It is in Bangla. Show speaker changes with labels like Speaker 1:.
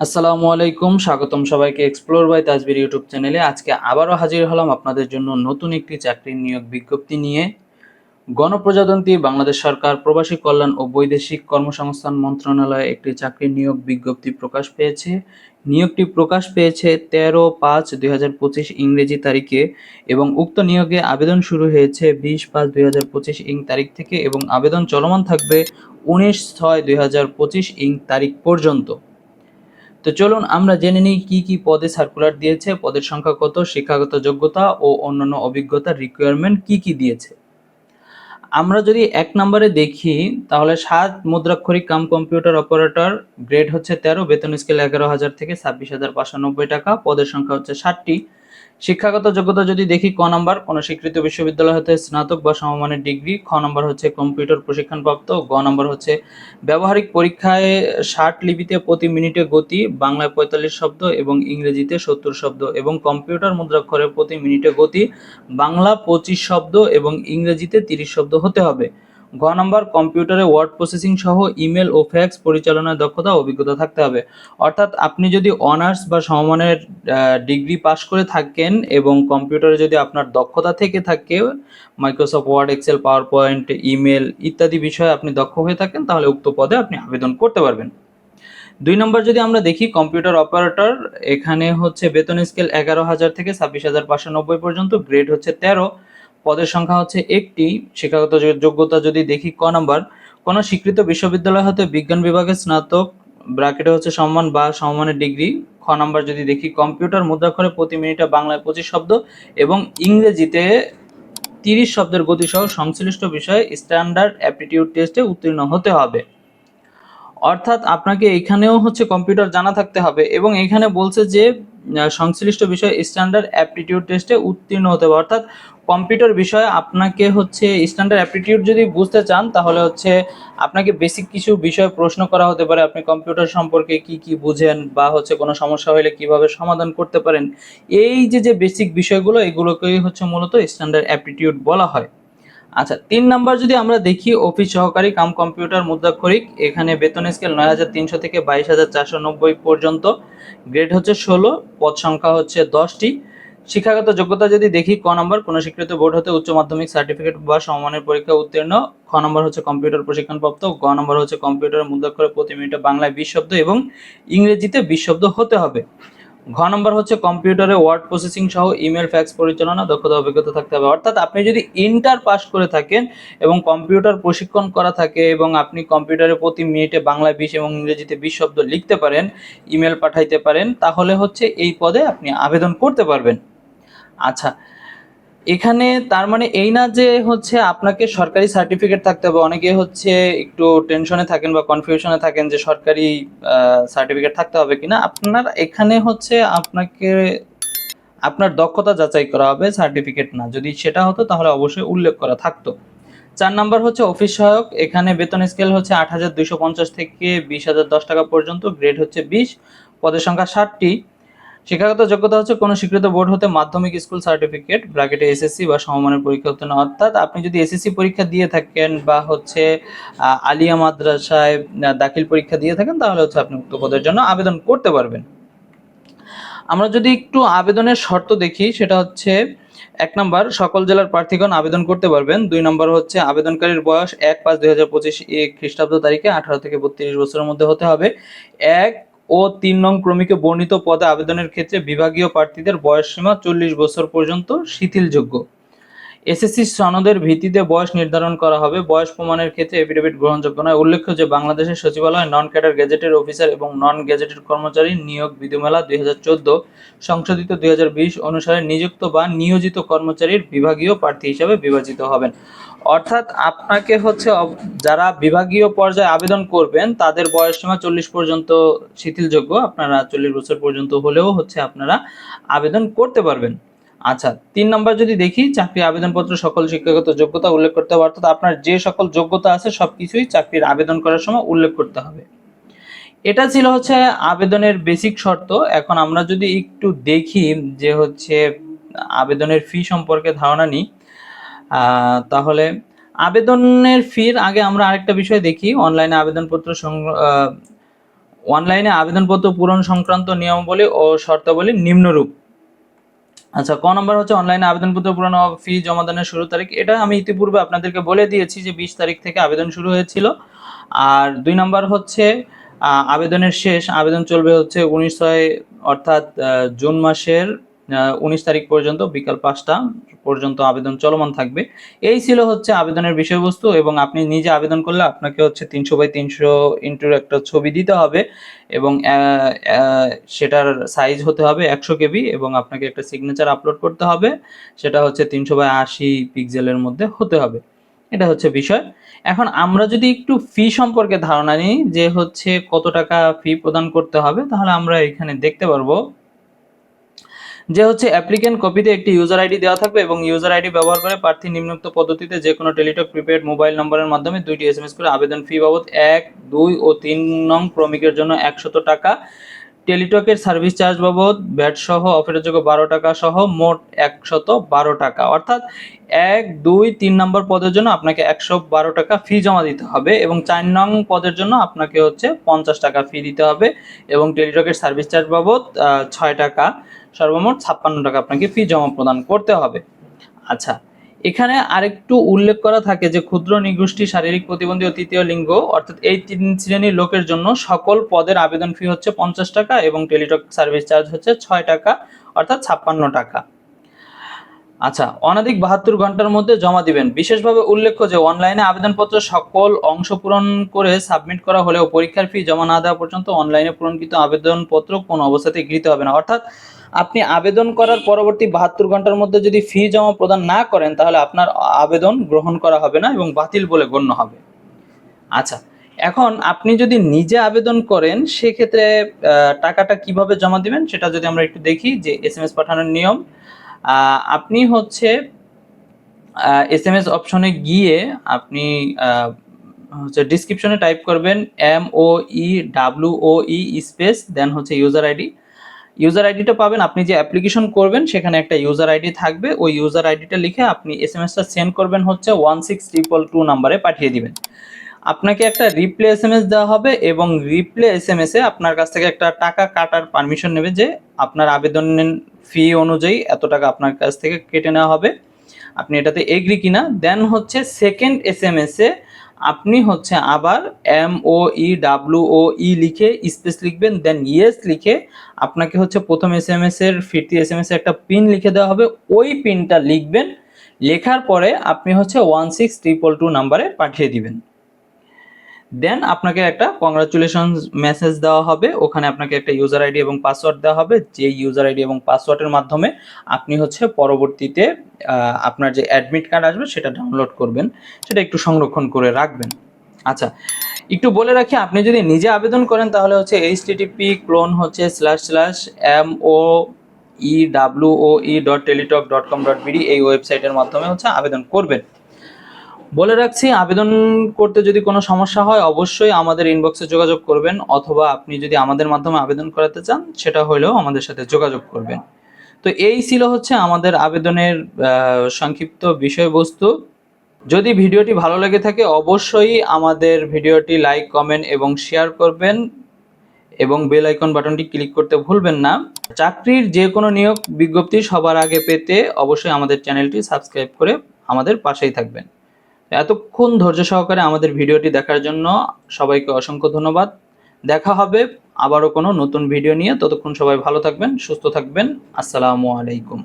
Speaker 1: আসসালামু আলাইকুম, স্বাগতম সবাইকে এক্সপ্লোর বাই তাজবির ইউটিউব চ্যানেলে আজকে আবারও হাজির হলাম আপনাদের জন্য নতুন একটি চাকরির নিয়োগ বিজ্ঞপ্তি নিয়ে। গণপ্রজাতন্ত্রী, বাংলাদেশ সরকার, প্রবাসী কল্যাণ ও বৈদেশিক কর্মসংস্থান মন্ত্রণালয়ে একটি চাকরির নিয়োগ বিজ্ঞপ্তি প্রকাশ পেয়েছে। নিয়োগটি প্রকাশ পেয়েছে তেরো পাঁচ দুই হাজার পঁচিশ ইংরেজি তারিখে এবং উক্ত নিয়োগে আবেদন শুরু হয়েছে বিশ পাঁচ দুই হাজার পঁচিশ ইং তারিখ থেকে এবং আবেদন চলমান থাকবে উনিশ ছয় দুই হাজার পঁচিশ ইং তারিখ পর্যন্ত। তো চলুন আমরা জেনে নিই কি কি পদে সার্কুলার দিয়েছে, পদের সংখ্যা কত, শিক্ষাগত যোগ্যতা ও অন্যান্য অভিজ্ঞতার রিকোয়ারমেন্ট কি কি দিয়েছে। আমরা যদি এক নম্বরে দেখি, তাহলে সাত মুদ্রাক্ষরিক কাম কম্পিউটার অপারেটর গ্রেড হচ্ছে তেরো, বেতন স্কেল এগারো হাজার থেকে ছাব্বিশ হাজার পাঁচশো নব্বই টাকা, পদের সংখ্যা হচ্ছে ষাটটি। শিক্ষাগত যোগ্যতা যদি দেখি, ক নম্বর কোনো স্বীকৃত বিশ্ববিদ্যালয় হতে স্নাতক বা সমমানের ডিগ্রি, খ নম্বর হচ্ছে কম্পিউটার প্রশিক্ষণপ্রাপ্ত, গ নম্বর হচ্ছে ব্যবহারিক পরীক্ষায় ষাট লিপিতে প্রতি মিনিটে গতি, বাংলায় পঁয়তাল্লিশ শব্দ এবং ইংরেজিতে সত্তর শব্দ এবং কম্পিউটার মুদ্রাক্ষরে প্রতি মিনিটে গতি, বাংলা পঁচিশ শব্দ এবং ইংরেজিতে তিরিশ শব্দ হতে হবে। ঘ নম্বর, কম্পিউটারে ওয়ার্ড প্রসেসিং সহ ইমেল ও ফ্যাক্স পরিচালনার দক্ষতা অভিজ্ঞতা থাকতে হবে। অর্থাৎ আপনি যদি অনার্স বা সমমানের ডিগ্রি পাশ করে থাকেন এবং কম্পিউটারে যদি আপনার দক্ষতা থেকে থাকে Microsoft Word Excel PowerPoint email ইত্যাদি বিষয়ে আপনি দক্ষ হয়ে থাকেন, তাহলে উক্ত পদে আপনি আবেদন করতে পারবেন। দুই নম্বর যদি আমরা দেখি, কম্পিউটার অপারেটর, এখানে হচ্ছে বেতন স্কেল এগারো হাজার থেকে ছাব্বিশ হাজার পাঁচশো নব্বই পর্যন্ত গ্রেড হচ্ছে তেরো। পদের সংখ্যা হচ্ছে একটি। শিক্ষাগত যোগ- যোগ্যতা যদি দেখি ক নাম্বার, কোনো স্বীকৃত বিশ্ববিদ্যালয় হতে বিজ্ঞান বিভাগে স্নাতক ব্র্যাকেটে হচ্ছে সম্মান বা সমমানের ডিগ্রি। খ নাম্বার যদি দেখি, কম্পিউটার মুদ্রাক্ষরে প্রতি মিনিটে বাংলায় পঁচিশ শব্দ এবং ইংরেজিতে তিরিশ শব্দের গতিসহ সংশ্লিষ্ট বিষয়ে স্ট্যান্ডার্ড অ্যাপটিটিউড টেস্টে উত্তীর্ণ হতে হবে। অর্থাৎ আপনাকে এখানেও হচ্ছে কম্পিউটার জানা থাকতে হবে এবং এখানে বলছে যে সংশ্লিষ্ট বিষয় স্ট্যান্ডার্ড অ্যাপটিটিউড টেস্টে উত্তীর্ণ হতে হবে। অর্থাৎ কম্পিউটার বিষয়ে আপনাকে হচ্ছে স্ট্যান্ডার্ড অ্যাপটিটিউড যদি বুঝতে চান, তাহলে হচ্ছে আপনাকে বেসিক কিছু বিষয় প্রশ্ন করা হতে পারে। আপনি কম্পিউটার সম্পর্কে কি কি বুঝেন বা হচ্ছে কোনো সমস্যা হলে কীভাবে সমাধান করতে পারেন। এই যে যে বেসিক বিষয়গুলো, এগুলোকেই হচ্ছে মূলত স্ট্যান্ডার্ড অ্যাপটিটিউড বলা হয়। আচ্ছা তিন নাম্বার যদি আমরা দেখি, অফিস সহকারী কাম কম্পিউটার মুদ্রাক্ষরিক। এখানে বেতন স্কেল নয় হাজার তিনশো থেকে বাইশ হাজার চারশো নব্বই পর্যন্ত। গ্রেড হচ্ছে ষোলো, পদ সংখ্যা হচ্ছে দশটি। শিক্ষাগত যোগ্যতা যদি দেখি, ক নম্বর, কোনো স্বীকৃত বোর্ড হতে উচ্চ মাধ্যমিক সার্টিফিকেট বা সমমানের পরীক্ষা উত্তীর্ণ। খ নম্বর হচ্ছে কম্পিউটার প্রশিক্ষণপ্রাপ্ত, গ নম্বর হচ্ছে কম্পিউটার মুদ্রাক্ষরে প্রতি মিনিটে বাংলায় বিশ শব্দ এবং ইংরেজিতে বিশ শব্দ হতে হবে। ঘ নম্বর হচ্ছে কম্পিউটারে ওয়ার্ড প্রসেসিং সহ ইমেল, ফ্যাক্স পরিচালনা, দক্ষতা, অভিজ্ঞতা থাকতে হবে। অর্থাৎ আপনি যদি ইন্টার পাস করে থাকেন এবং কম্পিউটার প্রশিক্ষণ করা থাকে এবং আপনি কম্পিউটারে প্রতি মিনিটে বাংলায় বিশ এবং ইংরেজিতে বিশ শব্দ লিখতে পারেন, ইমেল পাঠাইতে পারেন, তাহলে হচ্ছে এই পদে আপনি আবেদন করতে পারবেন। আচ্ছা এখানে তার মানে এই না যে হচ্ছে আপনাকে সরকারি সার্টিফিকেট থাকতে হবে, অনেকে হচ্ছে একটু টেনশনে থাকেন বা কনফিউশনে থাকেন যে সরকারি সার্টিফিকেট থাকতে হবে কিনা। আপনার এখানে হচ্ছে আপনাকে, আপনার দক্ষতা যাচাই করা হবে সার্টিফিকেট না। যদি সেটা হতো তাহলে অবশ্যই উল্লেখ করা থাকতো। চার নাম্বার হচ্ছে অফিস সহায়ক, এখানে বেতন স্কেল হচ্ছে আট হাজার দুইশো পঞ্চাশ থেকে বিশ হাজার দশ টাকা পর্যন্ত গ্রেড হচ্ছে বিশ, পদের সংখ্যা ষাটটি। শিক্ষাগত যোগ্যতা হচ্ছে কোনো স্বীকৃত বোর্ড হতে মাধ্যমিক স্কুল সার্টিফিকেট, ব্র্যাকেটে এসএসসি বা সমমানের পরীক্ষা উত্তীর্ণ। অর্থাৎ আপনি যদি এসএসসি পরীক্ষা দিয়ে থাকেন বা হচ্ছে আলিয়া মাদ্রাসায় দাখিল পরীক্ষা দিয়ে থাকেন, তাহলে হচ্ছে আপনি উক্ত পদের জন্য আবেদন করতে পারবেন। আমরা যদি একটু আবেদনের শর্ত দেখি, সেটা হচ্ছে, এক নম্বর, সকল জেলার প্রার্থীগণ আবেদন করতে পারবেন। দুই নম্বর হচ্ছে, আবেদনকারীর বয়স এক পাঁচ দুই হাজার পঁচিশ খ্রিস্টাব্দ তারিখে আঠারো থেকে বত্রিশ বছরের মধ্যে হতে হবে। এক ও তিন নং ক্রমিকে বর্ণিত পদে আবেদনের ক্ষেত্রে বিভাগীয় প্রার্থীদের বয়স সীমা চল্লিশ বছর পর্যন্ত শিথিলযোগ্য। এসএসসি সনদের ভিত্তিতে বয়স নির্ধারণ করা হবে। বয়স প্রমাণের ক্ষেত্রে এফিডেভিট গ্রহণযোগ্য নয়। উল্লেখ্য যে বাংলাদেশের সচিবালয় নন ক্যাডার গেজেটেড অফিসার এবং নন গেজেটেড কর্মচারী নিয়োগ বিধিমালা দুই হাজার চোদ্দ সংশোধিত দুই হাজার বিশ অনুসারে নিযুক্ত বা নিয়োজিত কর্মচারীর বিভাগীয় প্রার্থী হিসাবে বিবেচিত হবেন। অর্থাৎ আপনাকে হচ্ছে যারা বিভাগীয় পর্যায়ে আবেদন করবেন, তাদের বয়স সীমা চল্লিশ পর্যন্ত শিথিলযোগ্য। আপনারা চল্লিশ বছর পর্যন্ত হলেও হচ্ছে আপনারা আবেদন করতে পারবেন। আচ্ছা তিন নম্বর যদি দেখি চাকরি আবেদনপত্র সকল শিক্ষাগত যোগ্যতা উল্লেখ করতে হবে, অর্থাৎ আপনার যে সকল যোগ্যতা আছে সব কিছুই চাকরির আবেদন করার সময় উল্লেখ করতে হবে। এটা ছিল হচ্ছে আবেদনের বেসিক শর্ত। এখন আমরা যদি একটু দেখি যে হচ্ছে আবেদনের ফি সম্পর্কে ধারণা নিই তাহলে আবেদনের ফির আগে আমরা আরেকটা বিষয় দেখি। অনলাইনে আবেদনপত্র অনলাইনে আবেদনপত্র পূরণ সংক্রান্ত নিয়মাবলী ও শর্তাবলী নিম্নরূপ। আচ্ছা ক নম্বর হচ্ছে অনলাইনে আবেদনপত্র পূরণ ও ফি জমাদানের শুরু তারিখ। এটা আমি ইতিপূর্বে আপনাদেরকে বলে দিয়েছি যে বিশ তারিখ থেকে আবেদন শুরু হয়েছিল। আর দুই নম্বর হচ্ছে আবেদনের শেষ। আবেদন চলবে হচ্ছে উনিশ ছয়, অর্থাৎ জুন মাসের উনিশ তারিখ পর্যন্ত, বিকাল পাঁচটা পর্যন্ত আবেদন চলমান থাকবে। এই ছিল হচ্ছে আবেদনের বিষয়বস্তু এবং আপনি নিজে আবেদন করলে আপনাকে হচ্ছে তিনশো বাই তিনশো ইন্টুর একটা ছবি দিতে হবে এবং সেটার সাইজ হতে হবে একশো কেবি এবং আপনাকে একটা সিগনেচার আপলোড করতে হবে। সেটা হচ্ছে তিনশো বাই আশি পিক্সেলের মধ্যে হতে হবে। এটা হচ্ছে বিষয়। এখন আমরা যদি একটু ফি সম্পর্কে ধারণা নিই যে হচ্ছে কত টাকা ফি প্রদান করতে হবে, তাহলে আমরা এখানে দেখতে পারব যে হচ্ছে অ্যাপ্লিকেন্ট কপিতে একটি ইউজার আইডি দেওয়া থাকবে এবং ইউজার আইডি ব্যবহার করে প্রার্থী নিম্নোক্ত পদ্ধতিতে যে কোনো টেলিটক প্রিপেড মোবাইল নম্বরের মাধ্যমে দুইটি এস করে আবেদন ফি বাবদ এক, দুই ও তিন নং ক্রমিকের জন্য একশত টাকা টেলিটকের সার্ভিস চার্জ বাবদ ব্যাট সহ অফেরযোগ্য বারো টাকা সহ মোট একশত বারো টাকা। অর্থাৎ এক, দুই, তিন নম্বর পদের জন্য আপনাকে একশো বারো টাকা ফি জমা দিতে হবে এবং চার নং পদের জন্য আপনাকে হচ্ছে পঞ্চাশ টাকা ফি দিতে হবে এবং টেলিটকের সার্ভিস চার্জ বাবদ ছয় টাকা, সর্বমোট ছাপ্পান্ন টাকা আপনাকে ফি জমা প্রদান করতে হবে। আচ্ছা এখানে আরেকটু উল্লেখ করা থাকে যে ক্ষুদ্র নিগোষ্ঠী শারীরিক প্রতিবন্ধী ও তৃতীয় লিঙ্গ, অর্থাৎ এই তিন শ্রেণির লোকের জন্য সকল পদের আবেদন ফি হচ্ছে পঞ্চাশ টাকা এবং টেলিটক সার্ভিস চার্জ হচ্ছে ছয় টাকা, অর্থাৎ ছাপ্পান্ন টাকা। আচ্ছা অনধিক বাহাত্তর ঘণ্টার মধ্যে জমা দিবেন। বিশেষভাবে উল্লেখ্য যে অনলাইনে আবেদনপত্র সকল অংশ পূরণ করে সাবমিট করা হলেও পরীক্ষার ফি জমা না দেওয়া পর্যন্ত অনলাইনে পূরণকৃত আবেদনপত্র কোনো অবস্থাতেই গৃহীত হবে না। অর্থাৎ আপনি আবেদন করার পরবর্তী বাহাত্তর ঘণ্টার মধ্যে যদি ফি জমা প্রদান না করেন, তাহলে আপনার আবেদন গ্রহণ করা হবে না এবং বাতিল বলে গণ্য হবে। আচ্ছা এখন আপনি যদি নিজে আবেদন করেন, সেক্ষেত্রে টাকাটা কীভাবে জমা দিবেন সেটা যদি আমরা একটু দেখি, যে এস এম এস পাঠানোর নিয়ম। আপনি হচ্ছে এস এম এস অপশনে গিয়ে আপনি হচ্ছে ডিসক্রিপশনে টাইপ করবেন M O E W O E space দেন হচ্ছে ইউজার আইডি ইউজার আইডিটা পাবেন, আপনি যে অ্যাপ্লিকেশন করবেন, সেখানে একটা ইউজার আইডি থাকবে। ওই ইউজার আইডিটা লিখে আপনি এস এম এসটা সেন্ড করবেন হচ্ছে ওয়ান সিক্স ট্রিপল টু নাম্বারে পাঠিয়ে দিবেন। আপনাকে একটা রিপ্লে এস এম এস দেওয়া হবে এবং রিপ্লে এস এম এসে আপনার কাছ থেকে একটা টাকা কাটার পারমিশন নেবে যে আপনার আবেদনের ফি অনুযায়ী এত টাকা আপনার কাছ থেকে কেটে নেওয়া হবে। আপনি এটাতে এগ্রি কিনা? দেন হচ্ছে সেকেন্ড এস এম এস এ আপনি হচ্ছে আবার M O E W O ই লিখে স্পেস লিখবেন দেন ইয়েস লিখে আপনাকে হচ্ছে প্রথম এস এম এস এর, ফিরতি এস এম এস একটা পিন লিখে দেওয়া হবে। ওই পিনটা লিখবেন, লেখার পরে আপনি হচ্ছে ওয়ান সিক্স ট্রিপল টু নাম্বারে পাঠিয়ে দিবেন। দেন আপনাকে একটা কংগ্রাচুলেশন মেসেজ দেওয়া হবে। ওখানে আপনাকে একটা ইউজার আইডি এবং পাসওয়ার্ড দেওয়া হবে। যে ইউজার আইডি এবং পাসওয়ার্ডের মাধ্যমে আপনি হচ্ছে পরবর্তীতে আপনার যে অ্যাডমিট কার্ড আসবে সেটা ডাউনলোড করবেন। সেটা একটু সংরক্ষণ করে রাখবেন। আচ্ছা একটু বলে রাখি, আপনি যদি নিজে আবেদন করেন তাহলে হচ্ছে এইচ টিটিপি ক্লোন হচ্ছে slash slash M O E W O E dot Teletalk dot com dot BD এই ওয়েবসাইটের মাধ্যমে হচ্ছে আবেদন করবেন। বলে রাখছি, আবেদন করতে যদি কোনো সমস্যা হয়, অবশ্যই আমাদের ইনবক্সে যোগাযোগ করবেন, অথবা আপনি যদি আমাদের মাধ্যমে আবেদন করাতে চান, সেটা হলেও আমাদের সাথে যোগাযোগ করবেন। তো এই ছিল হচ্ছে আমাদের আবেদনের সংক্ষিপ্ত বিষয়বস্তু। যদি ভিডিওটি ভালো লেগে থাকে, অবশ্যই আমাদের ভিডিওটি লাইক, কমেন্ট এবং শেয়ার করবেন এবং বেল আইকন বাটনটি ক্লিক করতে ভুলবেন না। চাকরির যে কোনো নিয়োগ বিজ্ঞপ্তি সবার আগে পেতে অবশ্যই আমাদের চ্যানেলটি সাবস্ক্রাইব করে আমাদের পাশেই থাকবেন। এতক্ষণ ধৈর্য সহকারে আমাদের ভিডিওটি দেখার জন্য সবাইকে অসংখ্য ধন্যবাদ। দেখা হবে আবারও কোনো নতুন ভিডিও নিয়ে। ততক্ষণ সবাই ভালো থাকবেন, সুস্থ থাকবেন। আসসালামু আলাইকুম।